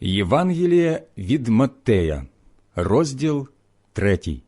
Євангеліє від Маттея, розділ 3.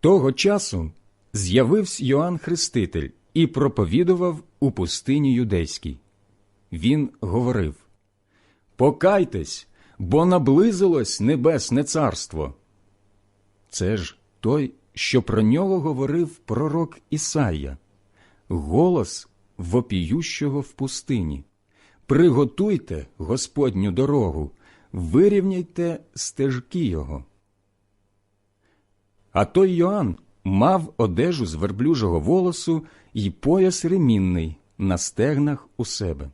Того часу з'явився Йоанн Хреститель і проповідував у пустині юдейській. Він говорив Покайтесь, бо наблизилось небесне царство. Це ж той, що про нього говорив пророк Ісая, голос вопіющого в пустині. Приготуйте Господню дорогу, вирівняйте стежки його. А той Йоанн мав одежу з верблюжого волосу і пояс ремінний на стегнах у себе.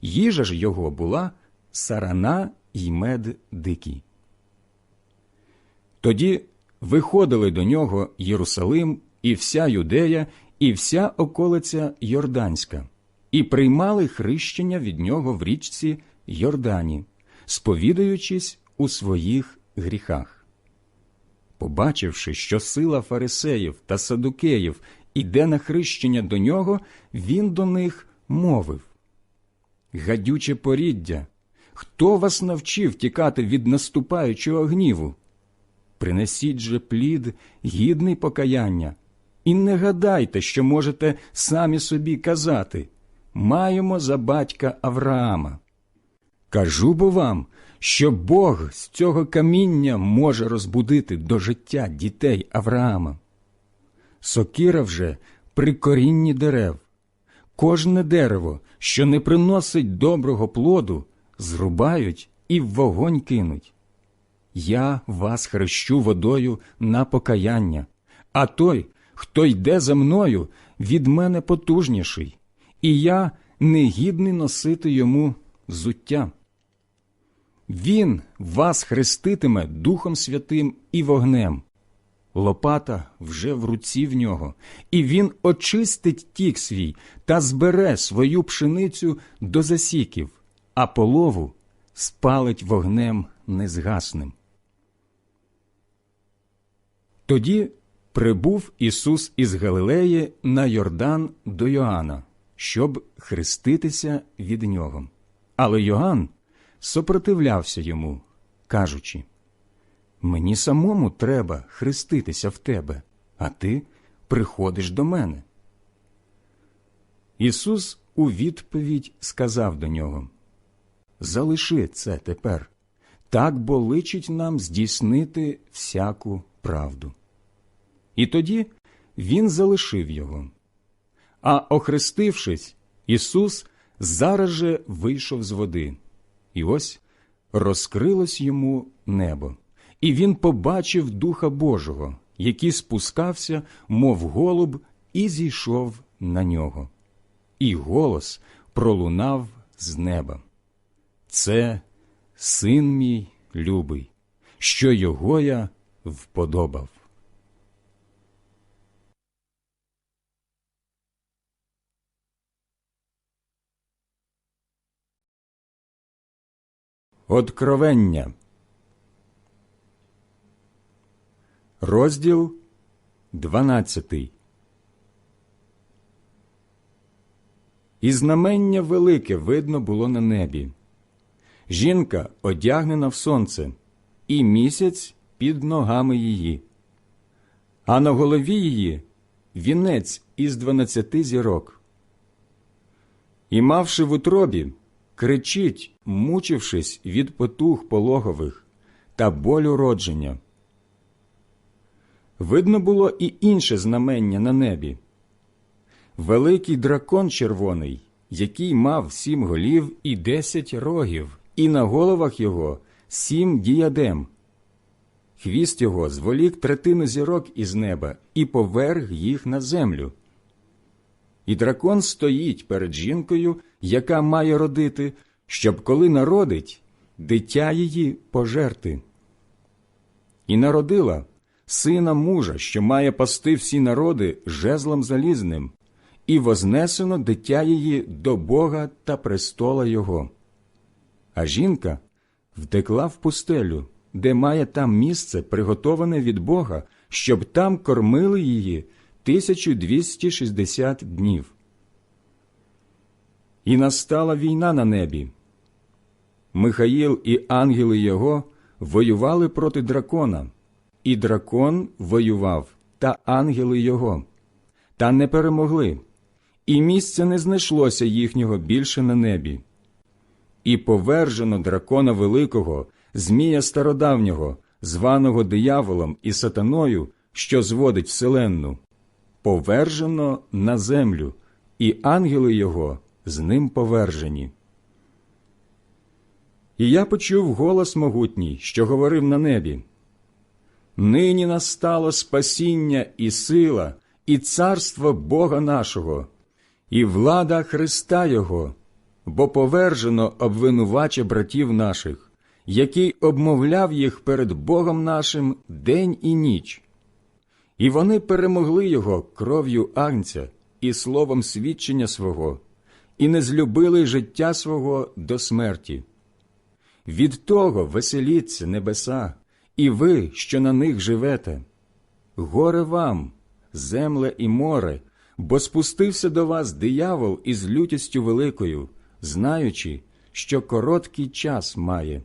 Їжа ж його була сарана й мед дикий. Тоді виходили до нього Єрусалим і вся Юдея, і вся околиця Йорданська, і приймали хрещення від нього в річці Йордані, сповідаючись у своїх гріхах. Побачивши, що сила фарисеїв та садукеїв іде на хрещення до нього, він до них мовив Гадюче поріддя, хто вас навчив тікати від наступаючого гніву? Принесіть же плід, гідний покаяння, і не гадайте, що можете самі собі казати маємо за батька Авраама. Кажу бо вам, що Бог з цього каміння може розбудити до життя дітей Авраама. Сокира вже при корінні дерев. Кожне дерево, що не приносить доброго плоду, зрубають і в вогонь кинуть. Я вас хрещу водою на покаяння, а той, хто йде за мною, від мене потужніший, і я негідний носити йому зуття. Він вас хреститиме Духом Святим і вогнем. Лопата вже в руці в нього, і він очистить тік свій та збере свою пшеницю до засіків, а полову спалить вогнем незгасним. Тоді прибув Ісус із Галилеї на Йордан до Йоанна, щоб хреститися від нього. Але Йоанн сопротивлявся йому, кажучи Мені самому треба хреститися в тебе, а ти приходиш до мене. Ісус у відповідь сказав до нього Залиши це тепер, так бо личить нам здійснити всяку правду. І тоді він залишив його. А охрестившись, Ісус зараз же вийшов з води, і ось розкрилось йому небо, і він побачив Духа Божого, який спускався, мов голуб, і зійшов на нього. І голос пролунав з неба. Це син мій любий, що його я вподобав. Откровення. Розділ 12 І знамення велике видно було на небі. Жінка одягнена в сонце, і місяць під ногами її, а на голові її вінець із дванадцяти зірок. І, мавши в утробі, кричить, мучившись від потух пологових та болю родження. Видно було і інше знамення на небі великий дракон червоний, який мав сім голів і десять рогів, і на головах його сім діядем. Хвіст його зволік третину зірок із неба і поверг їх на землю. І дракон стоїть перед жінкою, яка має родити, щоб коли народить, дитя її пожерти. І народила сина мужа, що має пасти всі народи жезлом залізним, і вознесено дитя її до Бога та престола Його. А жінка втекла в пустелю, де має там місце, приготоване від Бога, щоб там кормили її 1260 днів. І настала війна на небі, Михаїл і ангели його воювали проти дракона, і дракон воював, та ангели його, та не перемогли, і місця не знайшлося їхнього більше на небі. І повержено дракона великого, Змія стародавнього, званого дияволом і сатаною, що зводить вселенну, повержено на землю, і ангели його з ним повержені. І я почув голос могутній, що говорив на небі. Нині настало спасіння і сила, і царство Бога нашого, і влада Христа Його, бо повержено обвинувача братів наших, який обмовляв їх перед Богом нашим день і ніч. І вони перемогли його кров'ю агнця і словом свідчення свого, і не злюбили життя свого до смерті. Від того веселіться небеса, і ви, що на них живете. Горе вам, земле і море, бо спустився до вас диявол із лютістю великою, знаючи, що короткий час має.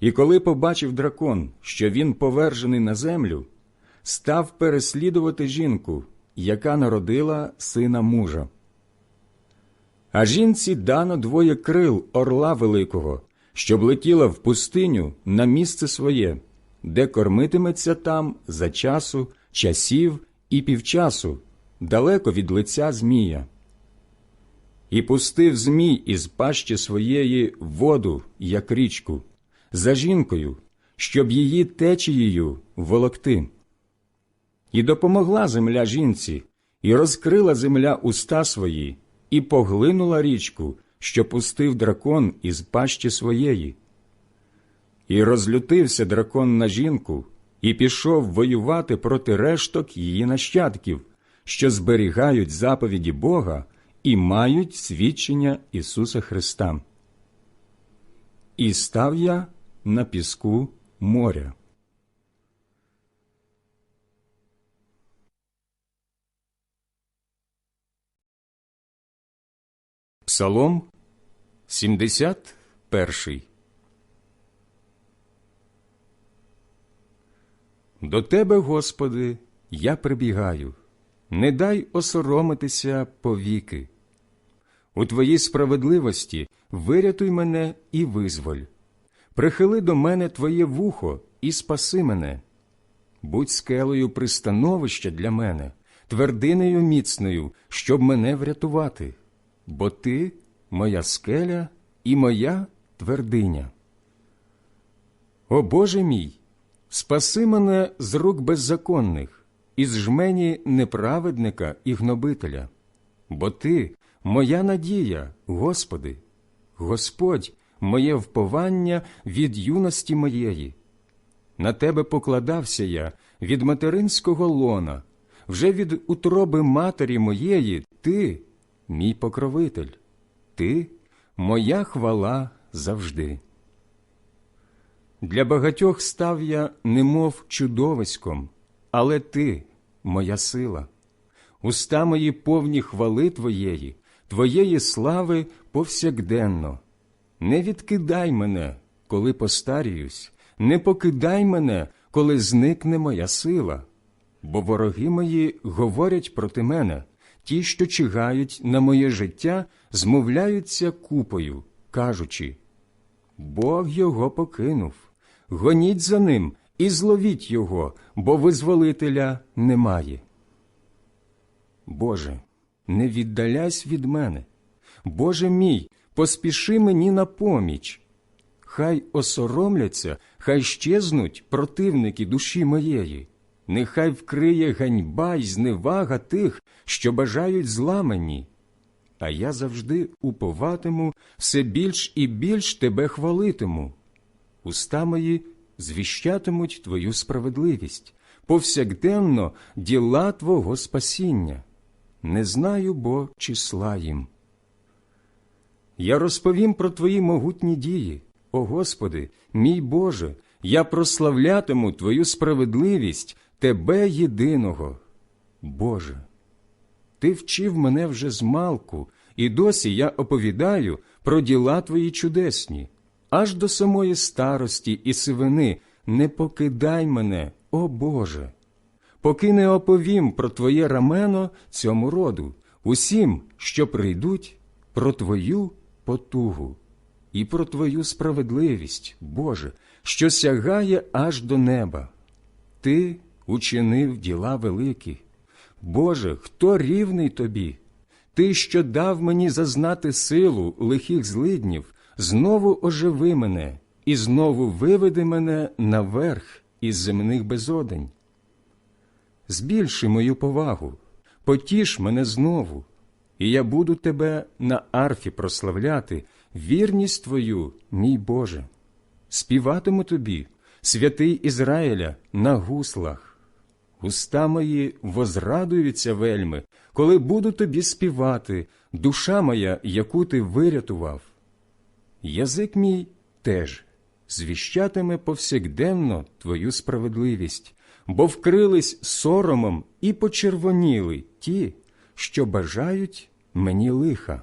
І коли побачив дракон, що він повержений на землю, став переслідувати жінку, яка народила сина мужа. А жінці дано двоє крил орла великого, щоб летіла в пустиню на місце своє, де кормитиметься там за часу, часів і півчасу, далеко від лиця Змія. І пустив Змій із пащі своєї воду, як річку, за жінкою, щоб її течією волокти. І допомогла земля жінці, і розкрила земля уста свої, і поглинула річку, що пустив дракон із пащі своєї. І розлютився дракон на жінку, і пішов воювати проти решток її нащадків, що зберігають заповіді Бога і мають свідчення Ісуса Христа. І став я на піску моря. Псалом 71 До Тебе, Господи, я прибігаю, не дай осоромитися повіки. У Твоїй справедливості вирятуй мене і визволь. Прихили до мене Твоє вухо і спаси мене. Будь скелею пристановища для мене, твердинею міцною, щоб мене врятувати бо ти моя скеля і моя твердиня. О Боже мій, спаси мене з рук беззаконних, із жмені неправедника і гнобителя, бо Ти моя надія, Господи, Господь, моє вповання від юності моєї. На Тебе покладався я від материнського лона, вже від утроби матері моєї Ти мій покровитель, ти моя хвала завжди. Для багатьох став я немов чудовиськом, але ти моя сила, уста мої повні хвали Твоєї, Твоєї слави повсякденно. Не відкидай мене, коли постаріюсь, не покидай мене, коли зникне моя сила, бо вороги мої говорять проти мене ті, що чигають на моє життя, змовляються купою, кажучи Бог його покинув, гоніть за ним і зловіть його, бо визволителя немає. Боже, не віддаляйся від мене. Боже мій, поспіши мені на поміч. Хай осоромляться, хай щезнуть противники душі моєї нехай вкриє ганьба й зневага тих, що бажають зла мені. А я завжди уповатиму, все більш і більш тебе хвалитиму. Уста мої звіщатимуть твою справедливість, повсякденно діла Твого спасіння. Не знаю бо числа їм. Я розповім про Твої могутні дії, о Господи, мій Боже, я прославлятиму Твою справедливість Тебе єдиного, Боже. Ти вчив мене вже з малку, і досі я оповідаю про діла твої чудесні, аж до самої старості і сивини не покидай мене, о Боже, поки не оповім про Твоє рамено цьому роду, усім, що прийдуть, про Твою потугу і про Твою справедливість, Боже, що сягає аж до неба. Ти учинив діла великі. Боже, хто рівний тобі? Ти, що дав мені зазнати силу лихих злиднів, знову оживи мене і знову виведи мене наверх із земних безодень. Збільши мою повагу, потіш мене знову, і я буду тебе на арфі прославляти, вірність твою, мій Боже. Співатиму тобі, святий Ізраїля, на гуслах. Уста мої возрадуються вельми, коли буду тобі співати, душа моя, яку ти вирятував. Язик мій теж звіщатиме повсякденно твою справедливість, бо вкрились соромом і почервоніли ті, що бажають мені лиха.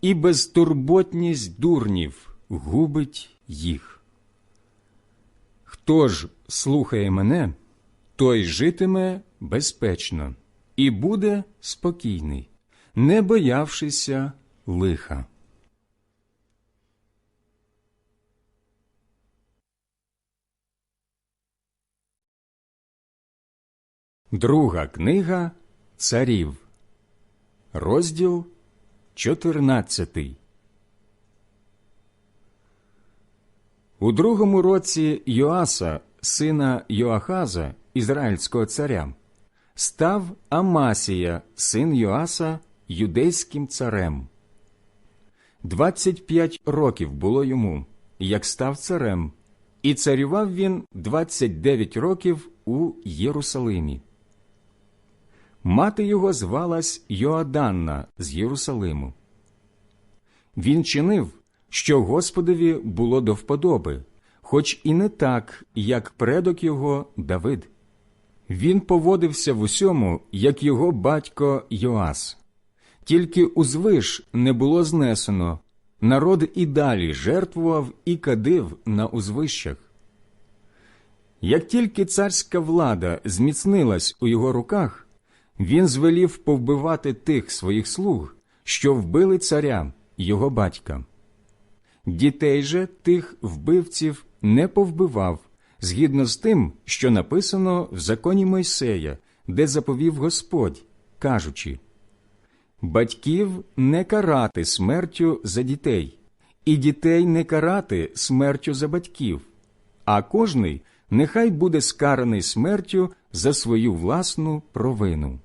і безтурботність дурнів губить їх. Хто ж слухає мене, той житиме безпечно і буде спокійний, не боявшися лиха. Друга книга Царів, розділ 14 У другому році Йоаса, сина Йоахаза, ізраїльського царя, став Амасія, син Йоаса, юдейським царем. Двадцять п'ять років було йому, як став царем, і царював він двадцять дев'ять років у Єрусалимі. Мати його звалась Йоаданна з Єрусалиму. Він чинив, що Господові було до вподоби, хоч і не так, як предок його Давид. Він поводився в усьому, як його батько Йоас. Тільки узвиш не було знесено, народ і далі жертвував і кадив на узвищах. Як тільки царська влада зміцнилась у його руках, він звелів повбивати тих своїх слуг, що вбили царя, його батька. Дітей же тих вбивців не повбивав, згідно з тим, що написано в законі Мойсея, де заповів Господь, кажучи Батьків не карати смертю за дітей, і дітей не карати смертю за батьків, а кожний нехай буде скараний смертю за свою власну провину.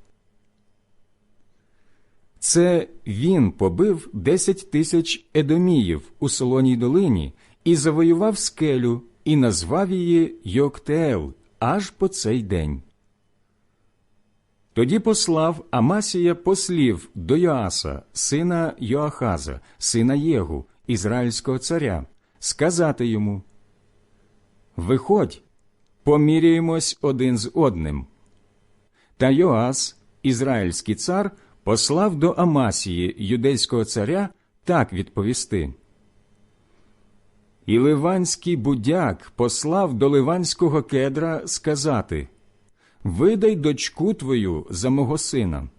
Це він побив десять тисяч едоміїв у солоній долині і завоював скелю, і назвав її Йоктеел аж по цей день. Тоді послав Амасія послів до Йоаса, сина Йоахаза, сина Єгу, ізраїльського царя, сказати йому Виходь, поміряємось один з одним. Та Йоас, ізраїльський цар, послав до Амасії, юдейського царя, так відповісти. І ливанський будяк послав до ливанського кедра сказати Видай дочку твою за мого сина.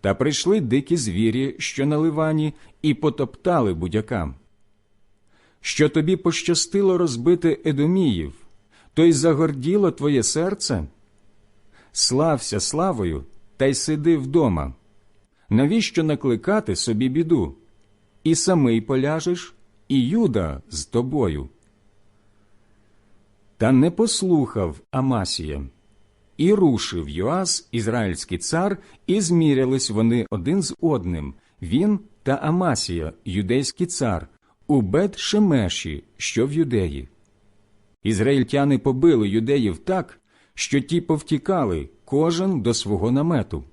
Та прийшли дикі звірі, що на ливані, і потоптали будякам. Що тобі пощастило розбити Едоміїв, то й загорділо твоє серце? Слався славою, та й сиди вдома. Навіщо накликати собі біду? І самий поляжеш, і Юда з тобою. Та не послухав Амасія. І рушив Йоас, ізраїльський цар, і змірялись вони один з одним, він та Амасія, юдейський цар, у бет Шемеші, що в юдеї. Ізраїльтяни побили юдеїв так, що ті повтікали, кожен до свого намету.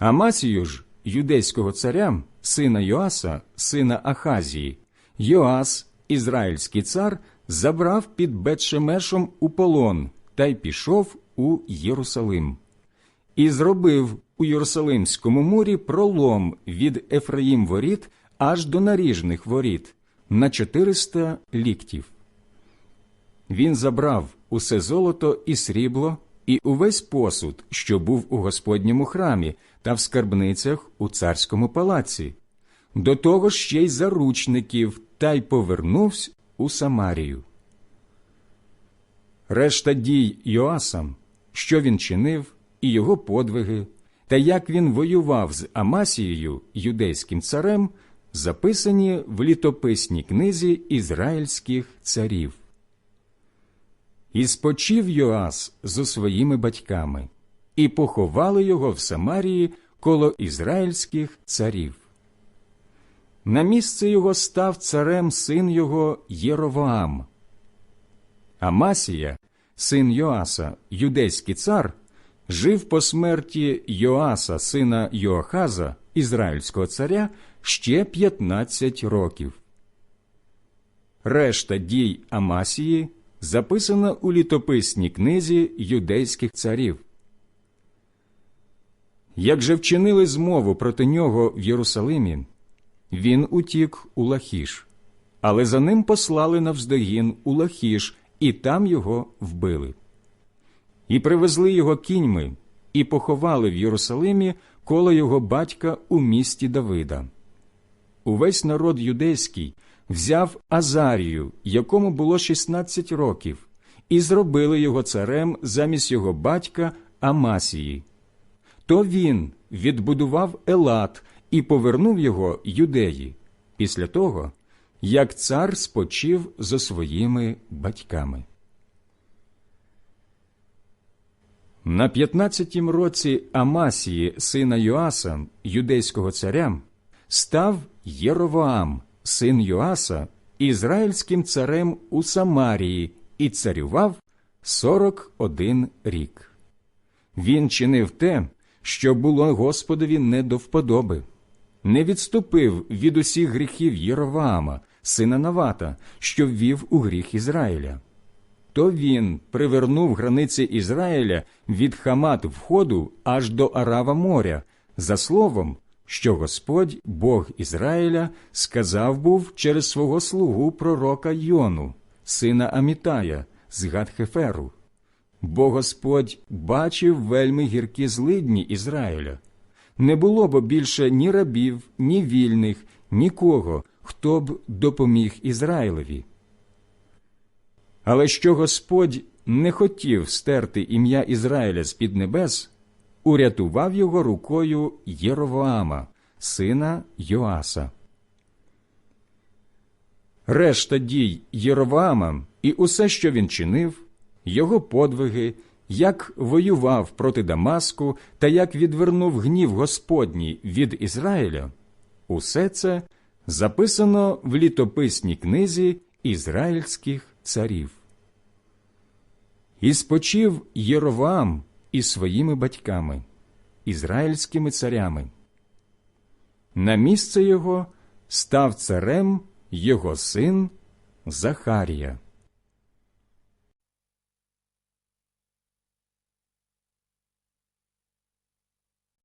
Амасію ж, юдейського царя, сина Йоаса, сина Ахазії, Йоас, ізраїльський цар, забрав під Бетшемешом у полон та й пішов у Єрусалим. І зробив у Єрусалимському мурі пролом від Ефраїм воріт аж до наріжних воріт на 400 ліктів. Він забрав усе золото і срібло, і увесь посуд, що був у Господньому храмі та в скарбницях у царському палаці, до того ще й заручників, та й повернувся у Самарію. Решта дій Йоасам, що він чинив, і його подвиги, та як він воював з Амасією, юдейським царем, записані в літописній книзі ізраїльських царів. І спочив Йоас зо своїми батьками, і поховали його в Самарії коло ізраїльських царів. На місце його став царем син його Єровоам. Амасія, син Йоаса, юдейський цар, жив по смерті Йоаса, сина Йоахаза, ізраїльського царя, ще 15 років. Решта дій Амасії записана у літописній книзі юдейських царів. Як же вчинили змову проти нього в Єрусалимі, він утік у Лахіш, але за ним послали навздогін у Лахіш, і там його вбили. І привезли його кіньми, і поховали в Єрусалимі коло його батька у місті Давида. Увесь народ юдейський взяв Азарію, якому було 16 років, і зробили його царем замість його батька Амасії. То він відбудував Елат і повернув його юдеї після того, як цар спочив зо своїми батьками. На п'ятнадцятім році Амасії, сина Йоаса, юдейського царя, став Єровоам, син Йоаса, ізраїльським царем у Самарії і царював сорок один рік. Він чинив те, що було Господові не до вподоби, не відступив від усіх гріхів Єроваама, сина Навата, що ввів у гріх Ізраїля. То він привернув границі Ізраїля від Хамат входу аж до Арава моря, за словом, що Господь, Бог Ізраїля, сказав був через свого слугу пророка Йону, сина Амітая, з Гадхеферу. Бо Господь бачив вельми гіркі злидні Ізраїля. Не було б більше ні рабів, ні вільних, нікого, хто б допоміг Ізраїлеві. Але що Господь не хотів стерти ім'я Ізраїля з під небес, урятував його рукою Єровоама, сина Йоаса. Решта дій Єровоама і усе, що він чинив, його подвиги, як воював проти Дамаску та як відвернув гнів Господній від Ізраїля, усе це записано в літописній книзі ізраїльських царів. І спочив Єровоам із своїми батьками, ізраїльськими царями. На місце його став царем його син Захарія.